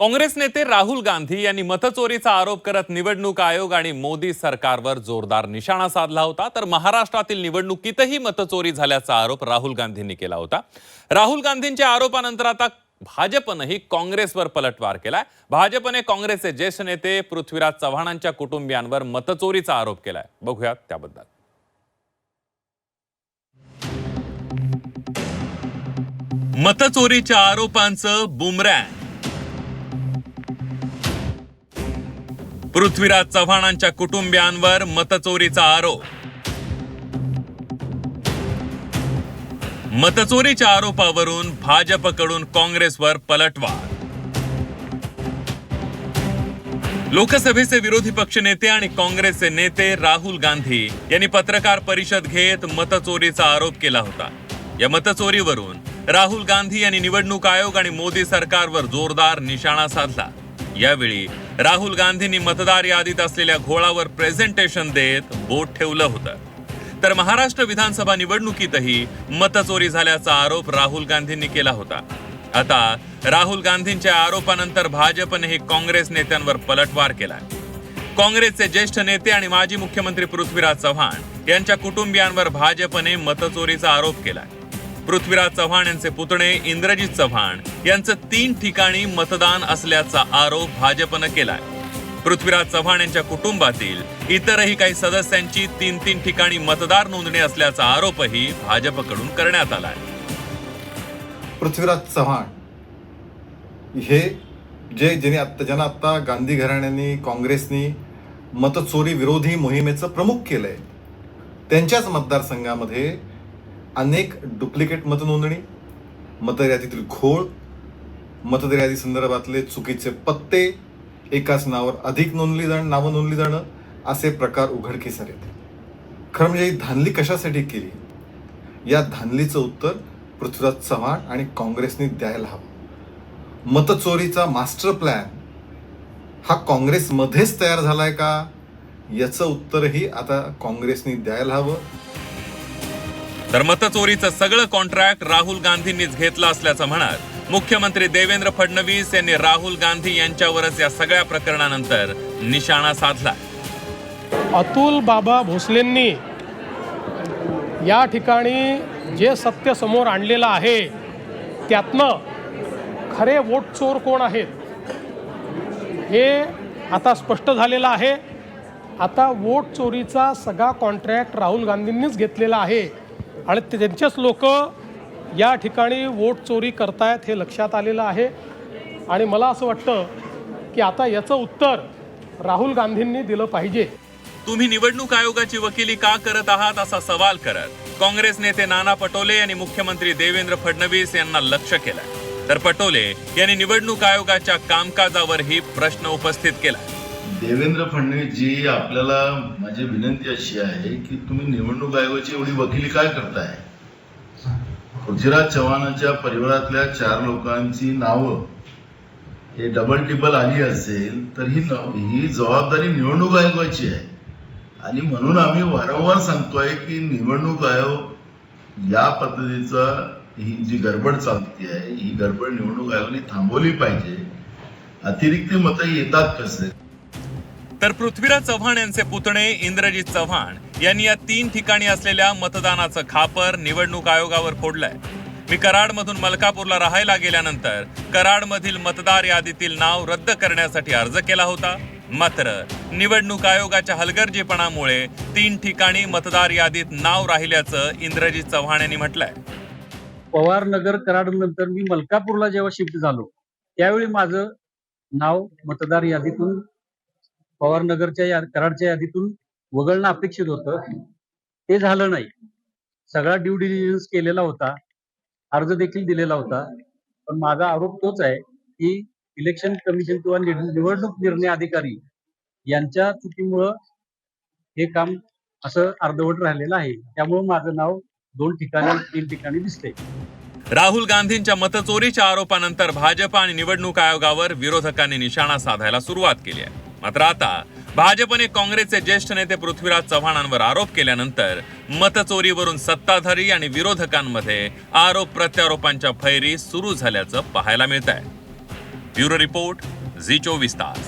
काँग्रेस नेते राहुल गांधी यांनी मतचोरीचा आरोप करत निवडणूक आयोग आणि मोदी सरकारवर जोरदार निशाणा साधला होता. तर महाराष्ट्रातील निवडणुकीतही मतचोरी झाल्याचा आरोप राहुल गांधींनी केला होता. राहुल गांधींच्या आरोपानंतर आता भाजपनंही काँग्रेसवर पलटवार केलाय. भाजपने काँग्रेसचे ज्येष्ठ नेते पृथ्वीराज चव्हाणांच्या कुटुंबियांवर मतचोरीचा आरोप केलाय. बघूयात त्याबद्दल. मतचोरीच्या आरोपांचं बुमरँग. पृथ्वीराज चव्हाणांच्या कुटुंबियांवर मतचोरीचा आरोप. मतचोरीच्या आरोपावरून भाजपकडून काँग्रेसवर पलटवार. लोकसभेचे विरोधी पक्षनेते आणि काँग्रेसचे नेते राहुल गांधी यांनी पत्रकार परिषद घेत मतचोरीचा आरोप केला होता. या मतचोरीवरून राहुल गांधी यांनी निवडणूक आयोग आणि मोदी सरकारवर जोरदार निशाणा साधला. यावेळी राहुल गांधींनी मतदार यादीत असलेल्या घोळावर प्रेझेंटेशन देत बोट ठेवलं होतं. तर महाराष्ट्र विधानसभा निवडणुकीतही मतचोरी झाल्याचा आरोप राहुल गांधींनी केला होता. आता राहुल गांधींच्या आरोपानंतर भाजपनेही काँग्रेस नेत्यांवर पलटवार केला काँग्रेसचे ज्येष्ठ नेते आणि माजी मुख्यमंत्री पृथ्वीराज चव्हाण यांच्या कुटुंबियांवर भाजपने मतचोरीचा आरोप केलाय. पृथ्वीराज चव्हाण यांचे पुतणे इंद्रजित चव्हाण यांचं तीन ठिकाणी मतदान असल्याचा आरोप भाजपनं केलाय. पृथ्वीराज चव्हाण यांच्या कुटुंबातील इतरही काही सदस्यांची तीन तीन ठिकाणी मतदार नोंदणी असल्याचा आरोपही भाजपकडून करण्यात आलाय. पृथ्वीराज चव्हाण हे जे ज्यांनी आत्ता ज्यांना आत्ता गांधी घराण्यानी काँग्रेसनी मतचोरी विरोधी मोहिमेचं प्रमुख केलंय त्यांच्याच मतदारसंघामध्ये अनेक डुप्लिकेट मतनोंदणी मतदार यादीतील घोळ मतदार यादी संदर्भातले चुकीचे पत्ते एकाच नावावर अधिक नोंदली जाणं नावं नोंदली जाणं असे प्रकार उघडकीस आले खरं म्हणजे ही धानली कशासाठी केली? या धानलीचं उत्तर पृथ्वीराज चव्हाण आणि काँग्रेसने द्यायला हवं. मतचोरीचा मास्टर प्लॅन हा काँग्रेसमध्येच तयार झालाय का? याचं उत्तरही आता काँग्रेसने द्यायला हवं. तर मतचोरीचं सगळं कॉन्ट्रॅक्ट राहुल गांधींनीच घेतलं असल्याचं म्हणत मुख्यमंत्री देवेंद्र फडणवीस यांनी राहुल गांधी यांच्यावरच या सगळ्या प्रकरणानंतर निशाणा साधला. अतुल बाबा भोसलेंनी या ठिकाणी जे सत्य समोर आणलेलं आहे त्यातनं खरे वोट चोर कोण आहेत हे आता स्पष्ट झालेलं आहे. आता वोट चोरीचा सगळा कॉन्ट्रॅक्ट राहुल गांधींनीच घेतलेला आहे. आणि त्यांचेच लोक या ठिकाणी वोट चोरी करतायत हे लक्षात आलेलं आहे. आणि मला असं वाटतं की आता याचं उत्तर राहुल गांधींनी दिलं पाहिजे. तुम्ही निवडणूक आयोगाची वकिली का करत आहात असा सवाल करत काँग्रेस नेते नाना पटोले यांनी मुख्यमंत्री देवेंद्र फडणवीस यांना लक्ष केलं तर पटोले यांनी निवडणूक आयोगाच्या कामकाजावरही प्रश्न उपस्थित केला देवेंद्र फडणवीसजी आपल्याला माझी विनंती अशी आहे की तुम्ही निवडणूक आयोगाची एवढी वकिली काय करताय? पृथ्वीराज चव्हाणांच्या परिवारातल्या चार लोकांची नावं हे डबल टिबल आली असेल तर ही ही जबाबदारी निवडणूक आयोगाची आहे. आणि म्हणून आम्ही वारंवार सांगतोय की निवडणूक आयोग या पद्धतीचा ही जी गडबड चालते आहे ही गडबड निवडणूक आयोगाने थांबवली पाहिजे. अतिरिक्त मतं येतात कसे? तर पृथ्वीराज चव्हाण यांचे पुतणे इंद्रजित चव्हाण यांनी या तीन ठिकाणी असलेल्या मतदानाचं खापर निवडणूक आयोगावर फोडलंय. मी कराडमधून मलकापूरला राहायला गेल्यानंतर कराडमधील मतदार यादीतील नाव रद्द करण्यासाठी अर्ज केला होता. मात्र निवडणूक आयोगाच्या हलगर्जीपणामुळे तीन ठिकाणी मतदार यादीत नाव राहिल्याचं इंद्रजित चव्हाण यांनी म्हटलंय. पवार नगर कराड नंतर मी मलकापूरला जेव्हा शिफ्ट झालो त्यावेळी माझं नाव मतदार यादीतून पवार नगरच्या या कराडच्या यादीतून वगळणं अपेक्षित होतं. ते झालं नाही. सगळा ड्यू डिलिजन्स केलेला होता. अर्ज देखील दिलेला होता. पण माझा आरोप तोच आहे की इलेक्शन कमिशन किंवा निवडणूक निर्णय अधिकारी यांच्या चुकीमुळं हे काम असं अर्धवट राहिलेलं आहे. त्यामुळं माझं नाव दोन ठिकाणी तीन ठिकाणी दिसते राहुल गांधींच्या मतचोरीच्या आरोपानंतर भाजप आणि निवडणूक आयोगावर विरोधकांनी निशाणा साधायला सुरुवात केली आहे. मात्र आता भाजपने काँग्रेसचे ज्येष्ठ नेते पृथ्वीराज चव्हाणांवर आरोप केल्यानंतर मतचोरीवरून सत्ताधारी आणि विरोधकांमध्ये आरोप प्रत्यारोपांच्या फैरी सुरू झाल्याचं पाहायला मिळत आहे ब्युरो रिपोर्ट झी चोवीस तास.